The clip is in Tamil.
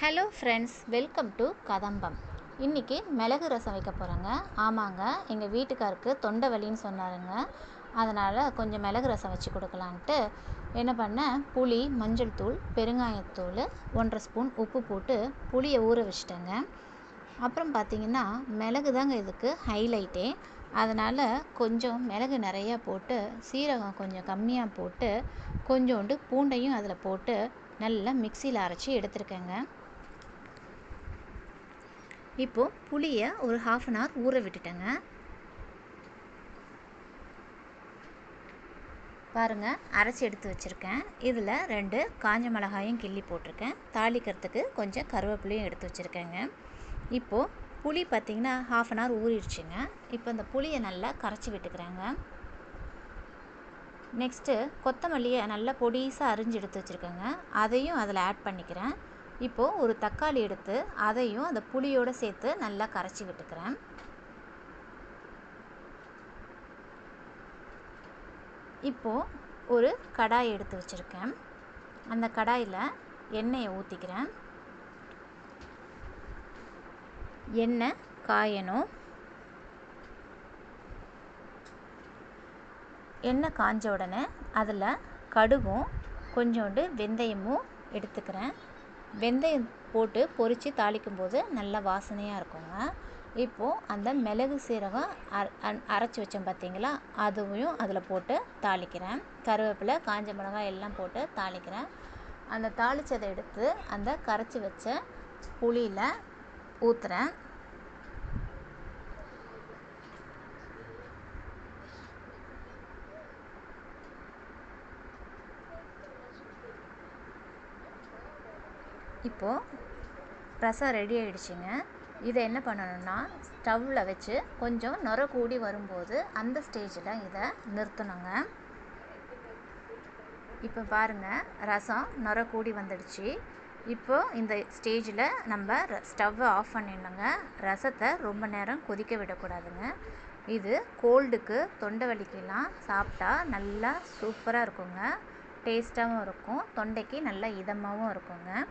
ஹலோ ஃப்ரெண்ட்ஸ் வெல்கம் டு கதம்பம் இன்றைக்கி மிளகு ரசம் வைக்க போகிறேங்க ஆமாங்க எங்கள் வீட்டுக்காருக்கு தொண்டை வலின்னு சொன்னாருங்க. அதனால் கொஞ்சம் மிளகு ரசம் வச்சு கொடுக்கலான்ட்டு என்ன பண்ணேன் புளி மஞ்சள் தூள் பெருங்காயத்தூள் ஒன்றரை ஸ்பூன் உப்பு போட்டு புளியை ஊற வச்சிட்டேங்க. அப்புறம் பார்த்திங்கன்னா மிளகு தாங்க இதுக்கு ஹைலைட்டே அதனால் கொஞ்சம் மிளகு நிறையா போட்டு சீரகம் கொஞ்சம் கம்மியாக போட்டு கொஞ்சோண்டு பூண்டையும் அதில் போட்டு நல்லா மிக்சியில் அரைச்சி எடுத்துருக்கேங்க. இப்போது புளியை ஒரு ஹாஃப் அன் ஹவர் ஊற விட்டுட்டேங்க. பாருங்கள் அரைச்சி எடுத்து வச்சுருக்கேன். இதில் ரெண்டு காஞ்ச மிளகாயும் கிள்ளி போட்டிருக்கேன். தாளிக்கிறதுக்கு கொஞ்சம் கருவேப்பிலையும் எடுத்து வச்சுருக்கேங்க. இப்போது புளி பார்த்திங்கன்னா ஹாஃப் அன் ஹவர் ஊறிடுச்சுங்க. இப்போ இந்த புளியை நல்லா கரைச்சி விட்டுக்கிறேங்க. நெக்ஸ்ட்டு கொத்தமல்லியை நல்லா பொடிசாக அரிஞ்சு எடுத்து வச்சுருக்கேங்க. அதையும் அதில் ஆட் பண்ணிக்கிறேன். இப்போது ஒரு தக்காளி எடுத்து அதையும் அந்த புளியோடு சேர்த்து நல்லா கரைச்சி விட்டுக்கிறேன். இப்போது ஒரு கடாய் எடுத்து வச்சுருக்கேன். அந்த கடாயில் எண்ணெயை ஊற்றிக்கிறேன் எண்ணெய் காயணும். எண்ணெய் காஞ்ச உடனே அதில் கடுகும் கொஞ்சோண்டு வெந்தயமும் எடுத்துக்கிறேன். வெந்தயம் போட்டு பொரித்து தாளிக்கும் போது நல்ல வாசனையாக இருக்குங்க. இப்போது அந்த மிளகு சீரகம் அரைச்சி வச்சோம் பார்த்தீங்களா அதுவும் அதில் போட்டு தாளிக்கிறேன். கருவேப்பிலை காஞ்ச மிளகாய் எல்லாம் போட்டு தாளிக்கிறேன். அந்த தாளித்ததை எடுத்து அந்த கரைச்சி வச்ச புளியில் ஊற்றுறேன் இப்போது ரசம் ரெடி ஆகிடுச்சிங்க இதை என்ன பண்ணணும்னா ஸ்டவ்வில் வச்சு கொஞ்சம் நுர கூடி வரும்போது அந்த ஸ்டேஜில் இதை நிறுத்தணுங்க. இப்போ பாருங்கள் ரசம் நுர கூடி வந்துடுச்சு. இப்போது இந்த ஸ்டேஜில் நம்ம ஸ்டவ்வை ஆஃப் பண்ணிடணுங்க. ரசத்தை ரொம்ப நேரம் கொதிக்க விடக்கூடாதுங்க. இது கோல்டுக்கு தொண்டை வலிக்கெல்லாம் சாப்பிட்டா நல்லா சூப்பராக இருக்குங்க. டேஸ்ட்டாகவும் இருக்கும். தொண்டைக்கு நல்லா இதமாகவும் இருக்குங்க.